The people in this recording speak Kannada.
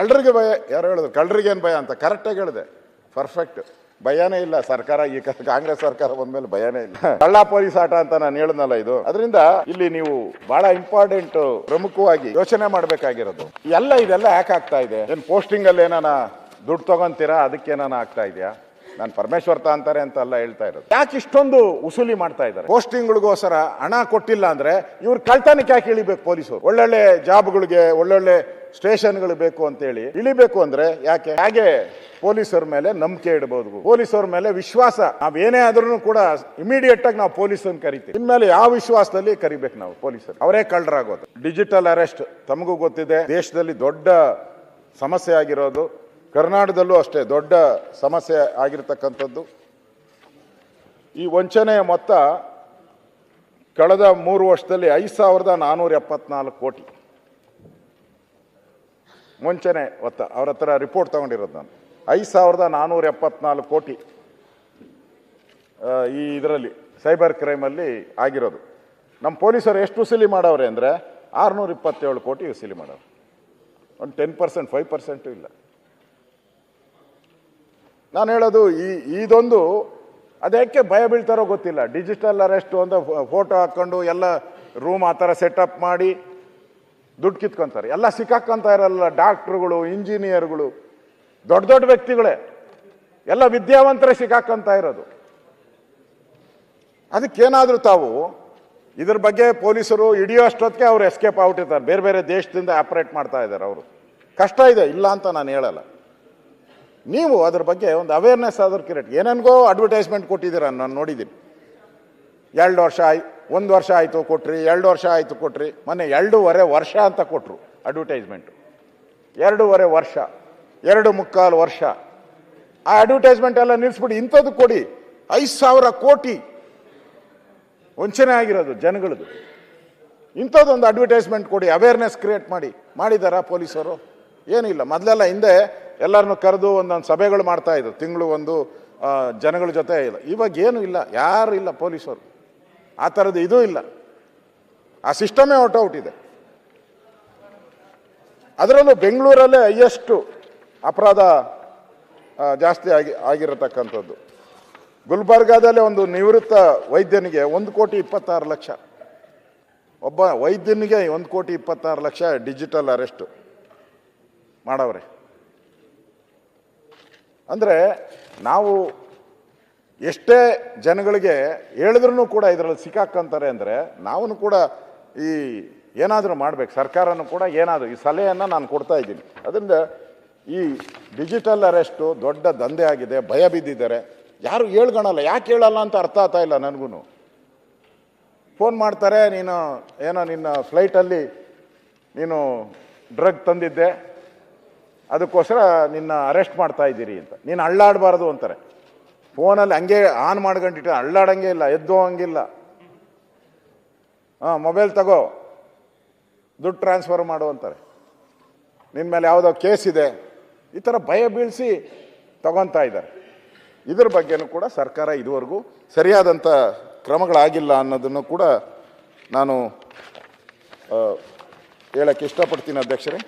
ಕಳ್ಳರಿಗೆ ಭಯ, ಯಾರು ಹೇಳಿದ್ರು ಕಳ್ಳರಿಗೇನು ಭಯ ಅಂತ? ಕರೆಕ್ಟಾಗಿ ಹೇಳಿದೆ. ಪರ್ಫೆಕ್ಟ್ ಭಯನೇ ಇಲ್ಲ. ಸರ್ಕಾರ ಈ ಕಾಂಗ್ರೆಸ್ ಸರ್ಕಾರ ಬಂದ್ಮೇಲೆ ಭಯನೇ ಇಲ್ಲ. ಕಳ್ಳ ಪೊಲೀಸ್ ಆಟ ಅಂತ ನಾನು ಹೇಳಿದ್ನಲ್ಲ ಇದು. ಅದರಿಂದ ಇಲ್ಲಿ ನೀವು ಬಹಳ ಇಂಪಾರ್ಟೆಂಟ್ ಪ್ರಮುಖವಾಗಿ ಯೋಚನೆ ಮಾಡಬೇಕಾಗಿರೋದು. ಎಲ್ಲ ಇದೆಲ್ಲ ಯಾಕೆ ಆಗ್ತಾ ಇದೆ? ಏನು ಪೋಸ್ಟಿಂಗ್ ಅಲ್ಲಿ ಏನಾನ ದುಡ್ಡು ತಗೊಂತೀರಾ? ಅದಕ್ಕೆ ಏನಾನ ಆಗ್ತಾ ಇದೆಯಾ? ನಾನು ಪರಮೇಶ್ವರ್ತ ಅಂತಾರೆ ಅಂತ ಎಲ್ಲ ಹೇಳ್ತಾ ಇರೋದು. ಯಾಕೆ ಇಷ್ಟೊಂದು ಉಸೂಲಿ ಮಾಡ್ತಾ ಇದ್ದಾರೆ? ಪೋಸ್ಟಿಂಗ್ಗಳಿಗೋಸ್ಕರ ಹಣ ಕೊಟ್ಟಿಲ್ಲ ಅಂದ್ರೆ ಇವ್ರು ಕಳ್ತನಕ್ಕೆ ಯಾಕೆ ಇಳಿಬೇಕು ಪೊಲೀಸರು? ಒಳ್ಳೊಳ್ಳೆ ಜಾಬ್ಗಳಿಗೆ ಒಳ್ಳೊಳ್ಳೆ ಸ್ಟೇಷನ್ಗಳು ಬೇಕು ಅಂತೇಳಿ ಇಳಿಬೇಕು ಅಂದ್ರೆ ಯಾಕೆ? ಹಾಗೆ ಪೊಲೀಸರ ಮೇಲೆ ನಂಬಿಕೆ ಇಡಬಹುದು ಪೊಲೀಸರ ಮೇಲೆ ವಿಶ್ವಾಸ. ನಾವ್ ಏನೇ ಆದ್ರೂ ಕೂಡ ಇಮಿಡಿಯೇಟ್ ಆಗಿ ನಾವು ಪೊಲೀಸನ್ ಕರಿತೀವಿ. ಇನ್ಮೇಲೆ ಯಾವ ವಿಶ್ವಾಸದಲ್ಲಿ ಕರಿಬೇಕು ನಾವು ಪೊಲೀಸರು? ಅವರೇ ಕಳ್ಳರಾಗೋದು. ಡಿಜಿಟಲ್ ಅರೆಸ್ಟ್ ತಮಗೂ ಗೊತ್ತಿದೆ. ದೇಶದಲ್ಲಿ ದೊಡ್ಡ ಸಮಸ್ಯೆ ಆಗಿರೋದು. ಕರ್ನಾಟಕದಲ್ಲೂ ಅಷ್ಟೇ ದೊಡ್ಡ ಸಮಸ್ಯೆ ಆಗಿರತಕ್ಕಂಥದ್ದು. ಈ ವಂಚನೆಯ ಮೊತ್ತ ಕಳೆದ ಮೂರು ವರ್ಷದಲ್ಲಿ ಐದು ಸಾವಿರದ ನಾನ್ನೂರ ಎಪ್ಪತ್ನಾಲ್ಕು ಕೋಟಿ. ವಂಚನೆ ಒತ್ತ ಅವ್ರ ಹತ್ರ ರಿಪೋರ್ಟ್ ತಗೊಂಡಿರೋದು ನಾನು. ಐದು ಸಾವಿರದ ನಾನ್ನೂರ ಎಪ್ಪತ್ನಾಲ್ಕು ಕೋಟಿ ಈ ಇದರಲ್ಲಿ ಸೈಬರ್ ಕ್ರೈಮಲ್ಲಿ ಆಗಿರೋದು. ನಮ್ಮ ಪೊಲೀಸರು ಎಷ್ಟು ವಸೂಲಿ ಮಾಡವ್ರೆ ಅಂದರೆ ಆರುನೂರ ಇಪ್ಪತ್ತೇಳು ಕೋಟಿ ವಸೂಲಿ ಮಾಡವ್ರೆ. ಒಂದು ಟೆನ್ ಪರ್ಸೆಂಟ್, ಫೈವ್ ಪರ್ಸೆಂಟು ಇಲ್ಲ. ನಾನು ಹೇಳೋದು, ಈ, ಇದೊಂದು ಅದಕ್ಕೆ ಭಯ ಬೀಳ್ತಾರೋ ಗೊತ್ತಿಲ್ಲ. ಡಿಜಿಟಲ್ ಅರೆಸ್ಟು ಅಂತ ಫೋಟೋ ಹಾಕ್ಕೊಂಡು ಎಲ್ಲ ರೂಮ್ ಆ ಥರ ಸೆಟಪ್ ಮಾಡಿ ದುಡ್ಡು ಕಿತ್ಕೊಂತಾರೆ. ಎಲ್ಲ ಸಿಕ್ಕಾಕೊಂತ ಇರಲ್ಲ. ಡಾಕ್ಟ್ರುಗಳು, ಇಂಜಿನಿಯರ್ಗಳು, ದೊಡ್ಡ ದೊಡ್ಡ ವ್ಯಕ್ತಿಗಳೇ. ಎಲ್ಲ ವಿದ್ಯಾವಂತರೇ ಸಿಕ್ಕಾಕೊಂತ ಇರೋದು. ಅದಕ್ಕೇನಾದರೂ ತಾವು ಇದ್ರ ಬಗ್ಗೆ ಪೊಲೀಸರು ಹಿಡಿಯೋ ಅಷ್ಟೊತ್ತಿಗೆ ಅವ್ರು ಎಸ್ಕೇಪ್ ಆಗ್ಬಿಟ್ಟಿರ್ತಾರೆ ಬೇರೆ ಬೇರೆ ದೇಶದಿಂದ ಆಪರೇಟ್ ಮಾಡ್ತಾ ಇದ್ದಾರೆ ಅವರು. ಕಷ್ಟ ಇದೆ, ಇಲ್ಲ ಅಂತ ನಾನು ಹೇಳಲ್ಲ. ನೀವು ಅದ್ರ ಬಗ್ಗೆ ಒಂದು ಅವೇರ್ನೆಸ್ ಆದ್ರೂ ಕ್ರಿಯೇಟ್ ಏನೇನ್ಗೋ ಅಡ್ವರ್ಟೈಸ್ಮೆಂಟ್ ಕೊಟ್ಟಿದ್ದೀರ, ನಾನು ನೋಡಿದ್ದೀನಿ. ಎರಡು ವರ್ಷ ಆಯ್ ಒಂದು ವರ್ಷ ಆಯಿತು ಕೊಟ್ರಿ, ಎರಡು ವರ್ಷ ಆಯಿತು ಕೊಟ್ರಿ, ಮೊನ್ನೆ ಎರಡೂವರೆ ವರ್ಷ ಅಂತ ಕೊಟ್ಟರು ಅಡ್ವರ್ಟೈಸ್ಮೆಂಟು ಎರಡೂವರೆ ವರ್ಷ, ಎರಡು ಮುಕ್ಕಾಲು ವರ್ಷ. ಆ ಅಡ್ವರ್ಟೈಸ್ಮೆಂಟ್ ಎಲ್ಲ ನಿಲ್ಲಿಸ್ಬಿಡಿ ಇಂಥದ್ದು ಕೊಡಿ. ಐದು ಸಾವಿರ ಕೋಟಿ ವಂಚನೆ ಆಗಿರೋದು ಜನಗಳದು ಇಂಥದ್ದೊಂದು ಅಡ್ವರ್ಟೈಸ್ಮೆಂಟ್ ಕೊಡಿ ಅವೇರ್ನೆಸ್ ಕ್ರಿಯೇಟ್ ಮಾಡಿ. ಮಾಡಿದಾರಾ ಪೊಲೀಸರು? ಏನಿಲ್ಲ. ಮೊದಲೆಲ್ಲ ಹಿಂದೆ ಎಲ್ಲರನ್ನು ಕರೆದು ಒಂದೊಂದು ಸಭೆಗಳು ಮಾಡ್ತಾ ಇದ್ರು. ತಿಂಗಳು ಒಂದು ಜನಗಳ ಜೊತೆ ಇಲ್ಲ. ಇವಾಗ ಏನು ಇಲ್ಲ. ಯಾರು ಇಲ್ಲ ಪೊಲೀಸರು. ಆ ಥರದ್ದು ಇದೂ ಇಲ್ಲ. ಆ ಸಿಸ್ಟಮೇ ಔಟ್ ಇದೆ. ಅದರಲ್ಲೂ ಬೆಂಗಳೂರಲ್ಲೇ ಹೈಯೆಸ್ಟು ಅಪರಾಧ ಜಾಸ್ತಿ ಆಗಿ, ಆಗಿರತಕ್ಕಂಥದ್ದು. ಗುಲ್ಬರ್ಗಾದಲ್ಲೇ ಒಂದು ನಿವೃತ್ತ ವೈದ್ಯನಿಗೆ ಒಂದು ಕೋಟಿ ಇಪ್ಪತ್ತಾರು ಲಕ್ಷ. ಒಬ್ಬ ವೈದ್ಯನಿಗೆ ಒಂದು ಕೋಟಿ ಇಪ್ಪತ್ತಾರು ಲಕ್ಷ ಡಿಜಿಟಲ್ ಅರೆಸ್ಟು ಮಾಡವ್ರೆ. ಅಂದರೆ ನಾವು ಎಷ್ಟೇ ಜನಗಳಿಗೆ ಹೇಳಿದ್ರೂ ಕೂಡ ಇದರಲ್ಲಿ ಸಿಕ್ಕಾಕ್ಕಂತಾರೆ ಅಂದರೆ ನಾವು ಕೂಡ ಈ ಏನಾದರೂ ಮಾಡಬೇಕು. ಸರ್ಕಾರನೂ ಕೂಡ ಏನಾದರೂ ಈ ಸಲಹೆಯನ್ನು ನಾನು ಕೊಡ್ತಾ ಇದ್ದೀನಿ. ಅದರಿಂದ ಈ ಡಿಜಿಟಲ್ ಅರೆಸ್ಟು ದೊಡ್ಡ ದಂಧೆ ಆಗಿದೆ, ಭಯ ಬಿದ್ದಿದ್ದಾರೆ. ಯಾರು ಹೇಳ್ಕೊಳಲ್ಲ ಯಾಕೆ ಹೇಳಲ್ಲ ಅಂತ ಅರ್ಥ ಆಗ್ತಾ ಇಲ್ಲ ನನಗೂ ಫೋನ್ ಮಾಡ್ತಾರೆ, ನೀನು ಏನೋ ನಿನ್ನ ಫ್ಲೈಟಲ್ಲಿ ನೀನು ಡ್ರಗ್ ತಂದಿದ್ದೆ, ಅದಕ್ಕೋಸ್ಕರ ನಿನ್ನ ಅರೆಸ್ಟ್ ಮಾಡ್ತಾ ಇದ್ದೀರಿ ಅಂತ. ನೀನು ಅಳ್ಳಾಡಬಾರ್ದು ಅಂತಾರೆ. ಫೋನಲ್ಲಿ ಹಂಗೆ ಆನ್ ಮಾಡ್ಕೊಂಡಿಟ್ಟು ಅಳ್ಳಾಡಂಗೆ ಇಲ್ಲ, ಎದ್ದು ಹಂಗಿಲ್ಲ. ಹಾಂ, ಮೊಬೈಲ್ ತಗೋ. ದುಡ್ಡು ಟ್ರಾನ್ಸ್ಫರ್ ಮಾಡು ಅಂತಾರೆ. ನಿನ್ನ ಮೇಲೆ ಯಾವುದೋ ಕೇಸ್ ಇದೆ. ಈ ಥರ ಭಯ ಬೀಳಿಸಿ ತಗೊತಾ ಇದ್ದಾರೆ. ಇದ್ರ ಬಗ್ಗೆನೂ ಕೂಡ ಸರ್ಕಾರ ಇದುವರೆಗೂ ಸರಿಯಾದಂಥ ಕ್ರಮಗಳಾಗಿಲ್ಲ ಅನ್ನೋದನ್ನು ಕೂಡ ನಾನು ಹೇಳಕ್ಕೆ ಇಷ್ಟಪಡ್ತೀನಿ ಅಧ್ಯಕ್ಷರೇ.